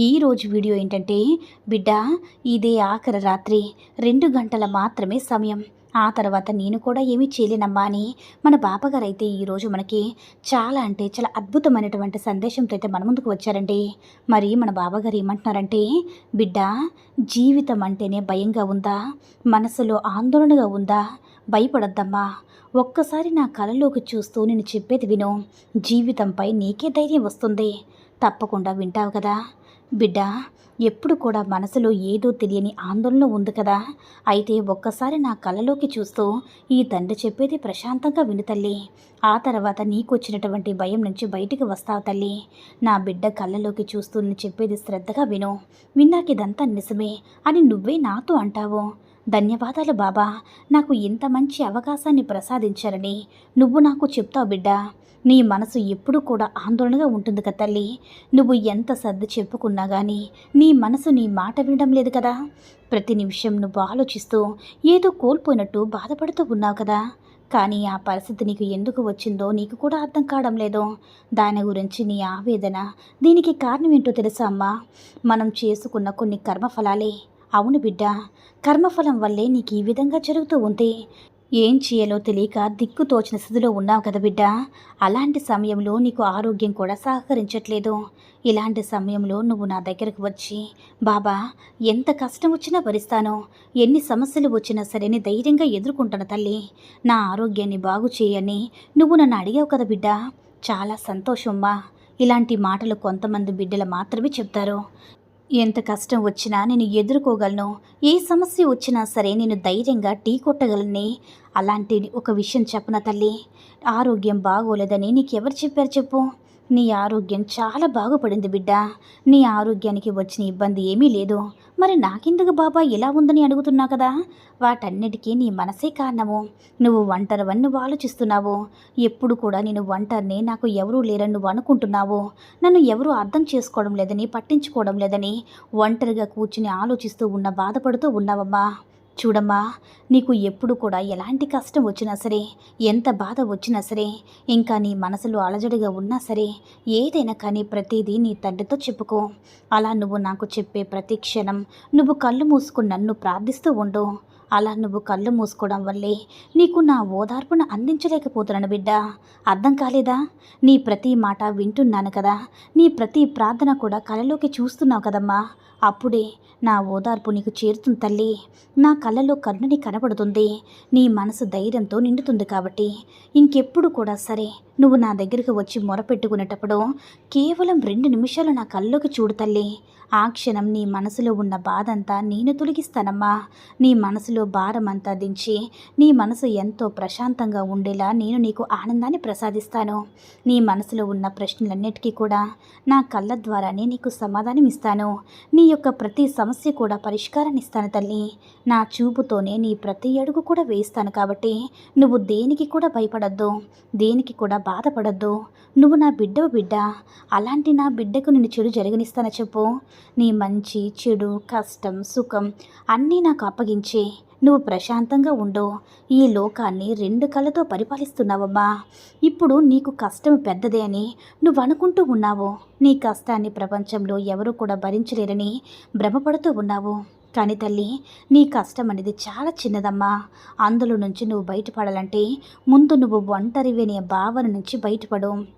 ఈరోజు వీడియో ఏంటంటే బిడ్డ ఇదే ఆఖరి రాత్రి. రెండు గంటల మాత్రమే సమయం. ఆ తర్వాత నేను కూడా ఏమీ చేయలేనమ్మా అని మన బాపగారు అయితే ఈరోజు మనకి చాలా అంటే చాలా అద్భుతమైనటువంటి సందేశంతో అయితే మన ముందుకు వచ్చారండి. మరి మన బాబాగారు ఏమంటున్నారంటే బిడ్డ జీవితం అంటేనే భయంగా ఉందా? మనసులో ఆందోళనగా ఉందా? భయపడద్దమ్మా. ఒక్కసారి నా కళలోకి చూస్తూ నేను చెప్పేది విను. జీవితంపై నీకే ధైర్యం వస్తుంది. తప్పకుండా వింటావు కదా. బిడ్డ ఎప్పుడు కూడా మనసులో ఏదో తెలియని ఆందోళన ఉంది కదా. అయితే ఒక్కసారి నా కళ్ళలోకి చూస్తూ ఈ తండ్రి చెప్పేది ప్రశాంతంగా విను తల్లి. ఆ తర్వాత నీకొచ్చినటువంటి భయం నుంచి బయటికి వస్తావు తల్లి. నా బిడ్డ కళ్ళలోకి చూస్తూ నేను చెప్పేది శ్రద్ధగా విను. విన్నాక ఇదంతా నిజమే అని నువ్వే నాతో అంటావు. ధన్యవాదాలు బాబా. నాకు ఇంత మంచి అవకాశాన్ని ప్రసాదించారని. నువ్వు నాకు చెప్తావు బిడ్డ. నీ మనసు ఎప్పుడూ కూడా ఆందోళనగా ఉంటుంది కదా తల్లి. నువ్వు ఎంత సర్ది చెప్పుకున్నా కానీ నీ మనసు నీ మాట వినడం లేదు కదా. ప్రతి నిమిషం నువ్వు ఆలోచిస్తూ ఏదో కోల్పోయినట్టు బాధపడుతూ ఉన్నావు కదా. కానీ ఆ పరిస్థితి నీకు ఎందుకు వచ్చిందో నీకు కూడా అర్థం కావడం లేదు. దాని గురించి నీ ఆవేదన దీనికి కారణం ఏంటో తెలుసా అమ్మా? మనం చేసుకున్న కొన్ని కర్మఫలాలే. అవును బిడ్డ కర్మఫలం వల్లే నీకు ఈ విధంగా జరుగుతూ ఉంది ఏం చేయాలో తెలియక దిక్కు తోచిన స్థితిలో ఉన్నావు కదా బిడ్డ. అలాంటి సమయంలో నీకు ఆరోగ్యం కూడా సహకరించట్లేదు. ఇలాంటి సమయంలో నువ్వు నా దగ్గరకు వచ్చి బాబా ఎంత కష్టం వచ్చినా భరిస్తాను. ఎన్ని సమస్యలు వచ్చినా సరే నీ ధైర్యంగా ఎదుర్కొంటాను తల్లి. నా ఆరోగ్యాన్ని బాగు చేయని నువ్వు నన్ను అడిగావు కదా బిడ్డ. చాలా సంతోషమ్మా ఇలాంటి మాటలు కొంతమంది బిడ్డలు మాత్రమే చెప్తారు. ఎంత కష్టం వచ్చినా నేను ఎదుర్కోగలను ఏ సమస్య వచ్చినా సరే నేను ధైర్యంగా టీ కొట్టగలని? అలాంటి ఒక విషయం చెప్పన తల్లి? ఆరోగ్యం బాగోలేదని నీకెవరు చెప్పారు చెప్పు. నీ ఆరోగ్యం చాలా బాగుపడింది బిడ్డ. నీ ఆరోగ్యానికి వచ్చిన ఇబ్బంది ఏమీ లేదు. మరి నాకెందుకు బాబా ఇలా ఉందని అడుగుతున్నా కదా? వాటన్నిటికీ నీ మనసే కారణము. నువ్వు ఒంటరివని నువ్వు ఆలోచిస్తున్నావు. ఎప్పుడు కూడా నేను ఒంటరిని నాకు ఎవరూ లేరని నువ్వు అనుకుంటున్నావు. నన్ను ఎవరూ అర్థం చేసుకోవడం లేదని పట్టించుకోవడం లేదని ఒంటరిగా కూర్చుని ఆలోచిస్తూ ఉన్న బాధపడుతూ ఉన్నావమ్మా. చూడమ్మా నీకు ఎప్పుడు కూడా ఎలాంటి కష్టం వచ్చినా సరే ఎంత బాధ వచ్చినా సరే ఇంకా నీ మనసులో అలజడిగా ఉన్నా సరే ఏదైనా కానీ ప్రతిదీ నీ తండ్రితో చెప్పుకో. అలా నువ్వు నాకు చెప్పే ప్రతి క్షణం నువ్వు కళ్ళు మూసుకుని నన్ను ప్రార్థిస్తూ ఉండు. అలా నువ్వు కళ్ళు మూసుకోవడం వల్లే నీకు నా ఓదార్పును అందించలేకపోతున్నాను బిడ్డ. అర్థం కాలేదా? నీ ప్రతి మాట వింటున్నాను కదా. నీ ప్రతి ప్రార్థన కూడా కళలోకి చూస్తున్నావు కదమ్మా. అప్పుడే నా ఓదార్పు నీకు చేరుతుంది తల్లి. నా కళ్ళలో కరుణని కనబడుతుంది. నీ మనసు ధైర్యంతో నిండుతుంది కాబట్టి. ఇంకెప్పుడు కూడా సరే నువ్వు నా దగ్గరికి వచ్చి మొరపెట్టుకునేటప్పుడు కేవలం రెండు నిమిషాలు నా కళ్ళలోకి చూడు తల్లి. ఆ క్షణం నీ మనసులో ఉన్న బాధంతా నేను తొలగిస్తానమ్మా. నీ మనసులో భారం అంతా దించి నీ మనసు ఎంతో ప్రశాంతంగా ఉండేలా నేను నీకు ఆనందాన్ని ప్రసాదిస్తాను. నీ మనసులో ఉన్న ప్రశ్నలన్నిటికీ కూడా నా కళ్ళ ద్వారానే నీకు సమాధానం ఇస్తాను. నీ యొక్క ప్రతి సమస్య కూడా పరిష్కారాన్ని ఇస్తాను తల్లి. నా చూపుతోనే నీ ప్రతి అడుగు కూడా వేయిస్తాను కాబట్టి నువ్వు దేనికి కూడా భయపడద్దు దేనికి కూడా బాధపడద్దు. నువ్వు నా బిడ్డవు బిడ్డ. అలాంటి నా బిడ్డకు నేను చెడు జరగనిస్తాను చెప్పు. నీ మంచి చెడు కష్టం సుఖం అన్నీ నాకు అప్పగించే. నువ్వు ప్రశాంతంగా ఉండు. ఈ లోకాన్ని రెండు కళ్ళతో పరిపాలిస్తున్నావమ్మా. ఇప్పుడు నీకు కష్టం పెద్దదే అని నువ్వు అనుకుంటూ ఉన్నావు. నీ కష్టాన్ని ప్రపంచంలో ఎవరు కూడా భరించలేరని భ్రమపడుతూ ఉన్నావు. కానీ తల్లి నీ కష్టం అనేది చాలా చిన్నదమ్మా. అందులో నుంచి నువ్వు బయటపడాలంటే ముందు నువ్వు ఒంటరివి అనే భావన నుంచి బయటపడు.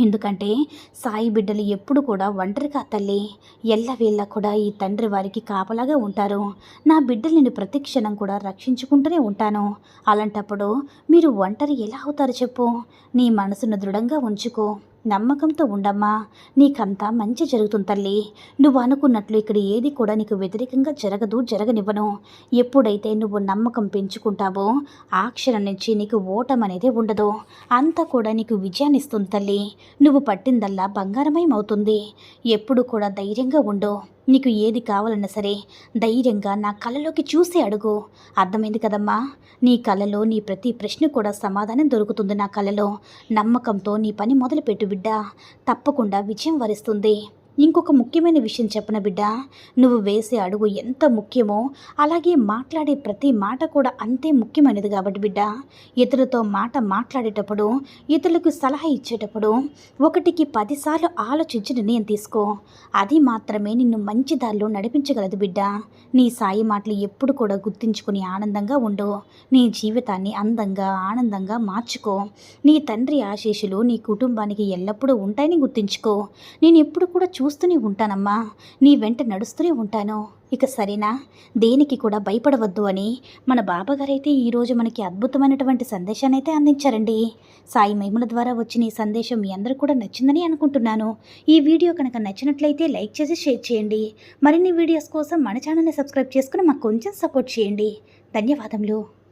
ఎందుకంటే సాయి బిడ్డలు ఎప్పుడు కూడా ఒంటరిగా తల్లి. ఎల్లవేళ్ళ కూడా ఈ తండ్రి వారికి కాపలాగా ఉంటారు. నా బిడ్డలు నేను ప్రతి క్షణం కూడా రక్షించుకుంటూనే ఉంటాను. అలాంటప్పుడు మీరు ఒంటరి ఎలా అవుతారు చెప్పు. నీ మనసును దృఢంగా ఉంచుకో. నమ్మకంతో ఉండమ్మా. నీకంతా మంచి జరుగుతుంది తల్లి. నువ్వు అనుకున్నట్లు ఇక్కడ ఏది కూడా నీకు వ్యతిరేకంగా జరగదు జరగనివ్వను. ఎప్పుడైతే నువ్వు నమ్మకం పెంచుకుంటావో ఆ క్షణం నుంచి నీకు ఓటం అనేది ఉండదు. అంతా కూడా నీకు విజయాన్ని ఇస్తుంది తల్లి. నువ్వు పట్టిందల్లా బంగారమయమవుతుంది. ఎప్పుడు కూడా ధైర్యంగా ఉండు. నీకు ఏది కావాలన్నా సరే ధైర్యంగా నా కళ్ళలోకి చూసి అడుగు. అర్థమైంది కదమ్మా? నీ కళ్ళలో నీ ప్రతి ప్రశ్న కూడా సమాధానం దొరుకుతుంది నా కళ్ళలో. నమ్మకంతో నీ పని మొదలుపెట్టు బిడ్డ. తప్పకుండా విజయం వరిస్తుంది. ఇంకొక ముఖ్యమైన విషయం చెప్పన బిడ్డ? నువ్వు వేసే అడుగు ఎంత ముఖ్యమో అలాగే మాట్లాడే ప్రతి మాట కూడా అంతే ముఖ్యమైనది కాబట్టి బిడ్డ. ఇతరులతో మాట మాట్లాడేటప్పుడు ఇతరులకు సలహా ఇచ్చేటప్పుడు ఒకటికి పదిసార్లు ఆలోచించి నిర్ణయం తీసుకో. అది మాత్రమే నిన్ను మంచి దారిలో నడిపించగలదు బిడ్డ. నీ సాయి మాటలు ఎప్పుడు కూడా గుర్తించుకుని ఆనందంగా ఉండు. నీ జీవితాన్ని అందంగా ఆనందంగా మార్చుకో. నీ తండ్రి ఆశీస్సులు నీ కుటుంబానికి ఎల్లప్పుడూ ఉంటాయని గుర్తించుకో. నేను ఎప్పుడు కూడా చూస్తూనే ఉంటానమ్మా. నీ వెంట నడుస్తూనే ఉంటాను. ఇక సరేనా? దేనికి కూడా భయపడవద్దు అని మన బాబాగారైతే ఈరోజు మనకి అద్భుతమైనటువంటి సందేశాన్ని అయితే అందించారండి. సాయి మహిమల ద్వారా వచ్చిన ఈ సందేశం మీ అందరూ కూడా నచ్చిందని అనుకుంటున్నాను. ఈ వీడియో కనుక నచ్చినట్లయితే లైక్ చేసి షేర్ చేయండి. మరిన్ని వీడియోస్ కోసం మన ఛానల్ని సబ్స్క్రైబ్ చేసుకుని మాకు కొంచెం సపోర్ట్ చేయండి. ధన్యవాదములు.